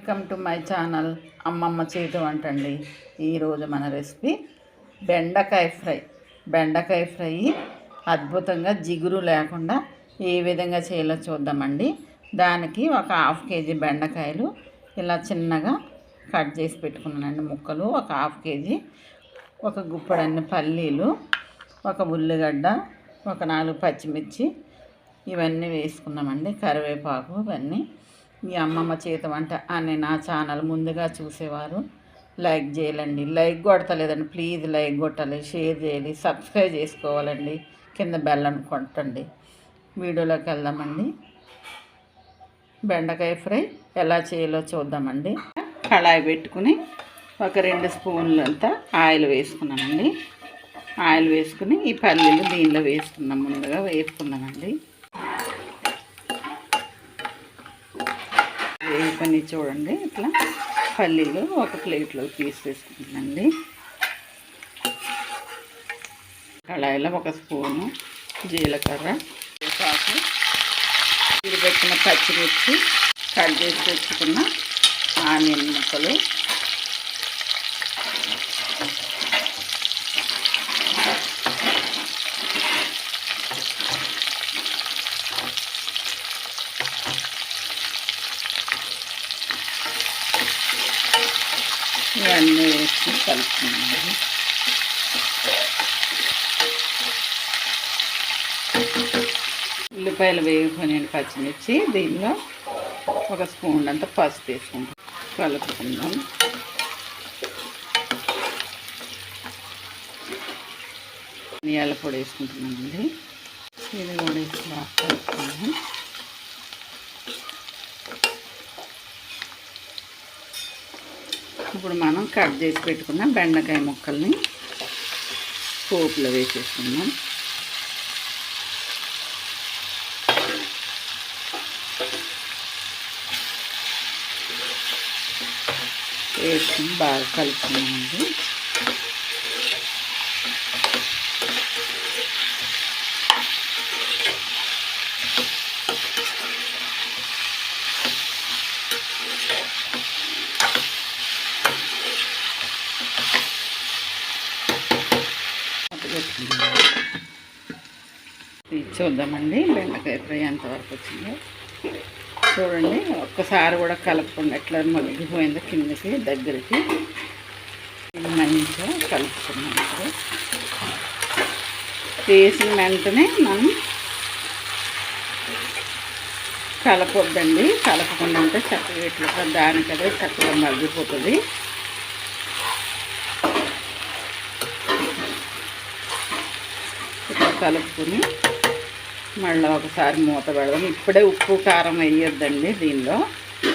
Welcome to my channel అమ్మమ్మ చేతి వంట అండి ఈరోజు మన రెసిపీ బెండకాయ ఫ్రై. బెండకాయ ఫ్రై అద్భుతంగా జిగురు లేకుండా ఏ విధంగా చేయాలో చూద్దామండి. దానికి ఒక హాఫ్ కేజీ బెండకాయలు ఇలా చిన్నగా కట్ చేసి పెట్టుకున్నానండి. ముక్కలు ఒక హాఫ్ కేజీ ఒక గుప్పడన్ని పల్లీలు ఒక ఉల్లిగడ్డ ఒక నాలుగు పచ్చిమిర్చి ఇవన్నీ వేసుకున్నామండి. కరివేపాకు ఇవన్నీ మీ అమ్మమ్మ చేత వంట అనే నా ఛానల్ ముందుగా చూసేవారు. లైక్ చేయాలండి. లైక్ కొడతలేదండి. ప్లీజ్ లైక్ కొట్టాలి. షేర్ చేయాలి. సబ్స్క్రైబ్ చేసుకోవాలండి. కింద బెల్ కొట్టండి. వీడియోలోకి వెళ్దామండి. బెండకాయ ఫ్రై ఎలా చేయాలో చూద్దామండి. కళాయి పెట్టుకుని ఒక రెండు స్పూన్లంతా ఆయిల్ వేసుకున్నామండి ఆయిల్ వేసుకుని ఈ పల్లీలు దీనిలో వేసుకున్నాం ముందుగా వేసుకున్నామండి వేసుకొని చూడండి ఇట్లా పల్లీలు ఒక ప్లేట్లో తీసేసుకుంటానండి కళాయిలో ఒక స్పూను జీలకర్ర వేసాకు పెట్టిన పచ్చిమిర్చి కట్ చేసి తెచ్చుకున్న ఆనియన్ ముక్కలు ఇవన్నీ వేసి కలుపుకున్నాను ఉల్లిపాయలు వేసుకొని పచ్చిమిర్చి దీనిలో ఒక స్పూన్ అంత పసుపు వేసుకుంటాం కలుపుకుందాం. నీళ్ళ పొడి వేసుకుంటున్నామండి. ఇది కూడా వేసి కలుపుకుందాం. ఇప్పుడు మనం కట్ చేసి పెట్టుకున్న బెండకాయ ముక్కల్ని పోపులో వేసేసుకుందాం. వేసుకుని బాగా కలుపుకున్నామండి చూద్దామండి బెండకాయ ఫ్రై ఎంతవరకు వచ్చిందో. చూడండి ఒక్కసారి కూడా కలపకుండా ఎట్లా మగ్గిపోయిందో కిందకి దగ్గరికి. మంచిగా కలుపుకున్నాం ఇప్పుడు. వేసిన వెంటనే మనం కలపొద్దండి. కలపకుండా ఉంటే చక్కగా ఇట్లా దానికదే చక్కగా మగ్గిపోతుంది ఇట్లా కలుపుకొని మళ్ళీ ఒకసారి మూత పెడదాం. ఇప్పుడే ఉప్పు కారం వేయొద్దండి దీనిలో.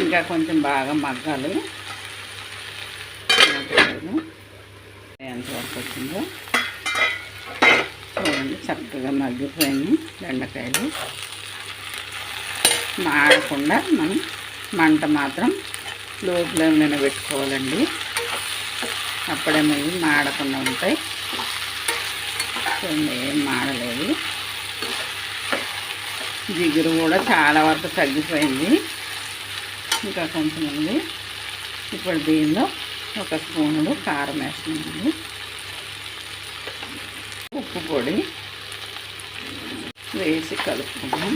ఇంకా కొంచెం బాగా మగ్గాలి. ఎంతవరకు వచ్చిందో చూడండి చక్కగా మగ్గిపోయింది బెండకాయలు. మాడకుండా మనం మంట మాత్రం లో ఫ్లేమ్లోనే పెట్టుకోవాలండి. అప్పుడే మళ్ళీ మాడకుండా ఉంటాయి. చూడండి ఏం మాడలేదు. జిగురు కూడా చాలా వరకు తగ్గిపోయింది. ఇంకా కొంచెం ఉంది. ఇప్పుడు దీనిలో ఒక స్పూనుడు కారం వేస్తున్నామండి ఉప్పు పొడి వేసి కలుపుకుందాం.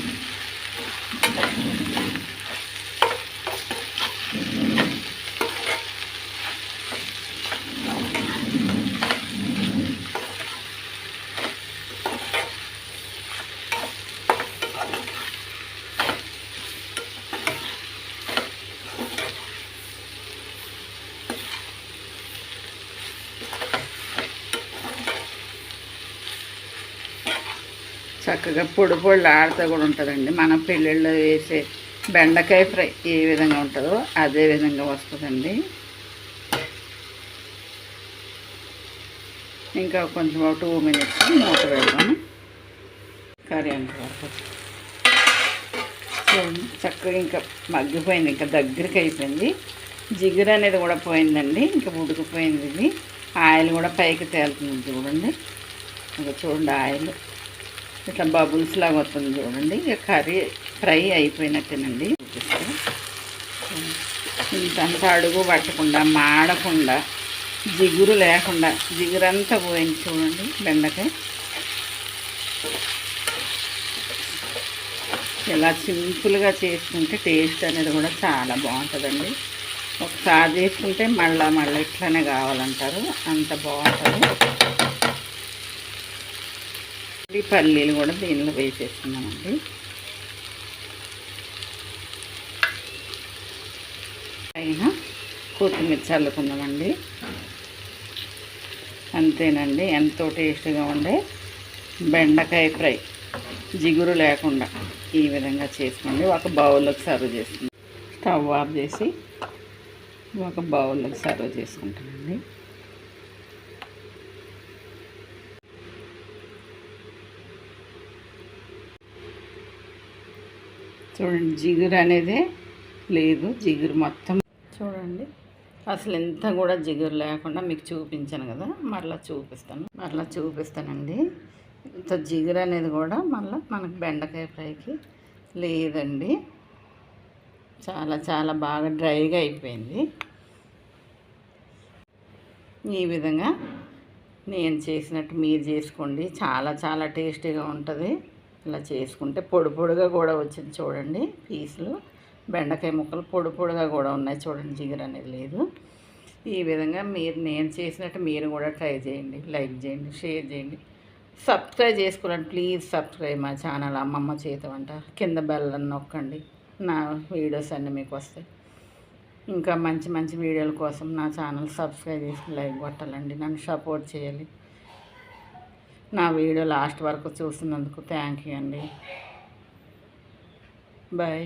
చక్కగా పొడి పొడి ఆడుతూ కూడా ఉంటుందండి. మన పెళ్ళిళ్ళలో వేసే బెండకాయ ఫ్రై ఏ విధంగా ఉంటుందో అదే విధంగా వస్తుందండి. ఇంకా కొంచెం టూ మినిట్స్ మూత పెడదాం కర్రీ అంత చక్కగా ఇంకా మగ్గిపోయింది ఇంకా దగ్గరికి అయిపోయింది. జిగురు అనేది కూడా పోయిందండి ఇంకా ఉడికిపోయింది ఇది. ఆయిల్ కూడా పైకి తేలుతుంది చూడండి. ఇంకా చూడండి ఆయిల్. ఇట్లా బబుల్స్ లాగా వస్తుంది చూడండి. కర్రీ ఫ్రై అయిపోయినట్టేనండి. చూపిస్తాను అడుగు పట్టకుండా మాడకుండా జిగురు లేకుండా జిగురంతా పోయింది చూడండి బెండకాయ. ఇలా సింపుల్గా చేసుకుంటే టేస్ట్ అనేది కూడా చాలా బాగుంటుందండి. ఒకసారి చేసుకుంటే మళ్ళా మళ్ళీ ఇట్లానే కావాలంటారు. అంత బాగుంటుంది. ఈ పల్లీలు కూడా దీనిలో వేసేస్తున్నామండి. పైన కొత్తిమీర చల్లుకుందామండి. అంతేనండి ఎంతో టేస్ట్గా ఉండే బెండకాయ ఫ్రై. జిగురు లేకుండా ఈ విధంగా చేసుకోండి. ఒక బౌల్లోకి సర్వ్ చేసుకుంటాం స్టవ్ ఆఫ్ చేసి ఒక బౌల్లోకి సర్వ్ చేసుకుంటామండి. చూడండి జిగురు అనేది లేదు జిగురు మొత్తం. చూడండి అసలు ఎంత కూడా జిగురు లేకుండా మీకు చూపించాను కదా మరలా చూపిస్తాను మరలా చూపిస్తానండి. ఇంత జిగురు అనేది కూడా మళ్ళీ మనకు బెండకాయ ఫ్రైకి లేదండి. చాలా చాలా బాగా డ్రైగా అయిపోయింది. ఈ విధంగా నేను చేసినట్టు మీరు చేసుకోండి చాలా చాలా టేస్టీగా ఉంటుంది. ఇలా చేసుకుంటే పొడి పొడిగా కూడా వచ్చింది చూడండి పీసులు. బెండకాయ ముక్కలు పొడి పొడిగా కూడా ఉన్నాయి చూడండి జిగురు అనేది లేదు. ఈ విధంగా మీరు నేను చేసినట్టు మీరు కూడా ట్రై చేయండి లైక్ చేయండి షేర్ చేయండి. సబ్స్క్రైబ్ చేసుకోవాలండి ప్లీజ్ సబ్స్క్రైబ్ మా ఛానల్ అమ్మమ్మ చేతమంట కింద బెల్లం నొక్కండి నా వీడియోస్ అన్నీ మీకు వస్తాయి. ఇంకా మంచి మంచి వీడియోల కోసం నా ఛానల్ సబ్స్క్రైబ్ చేసి లైక్ కొట్టాలండి నన్ను సపోర్ట్ చేయాలి. నా వీడియో లాస్ట్ వరకు చూసినందుకు థ్యాంక్ యూ అండి. బాయ్.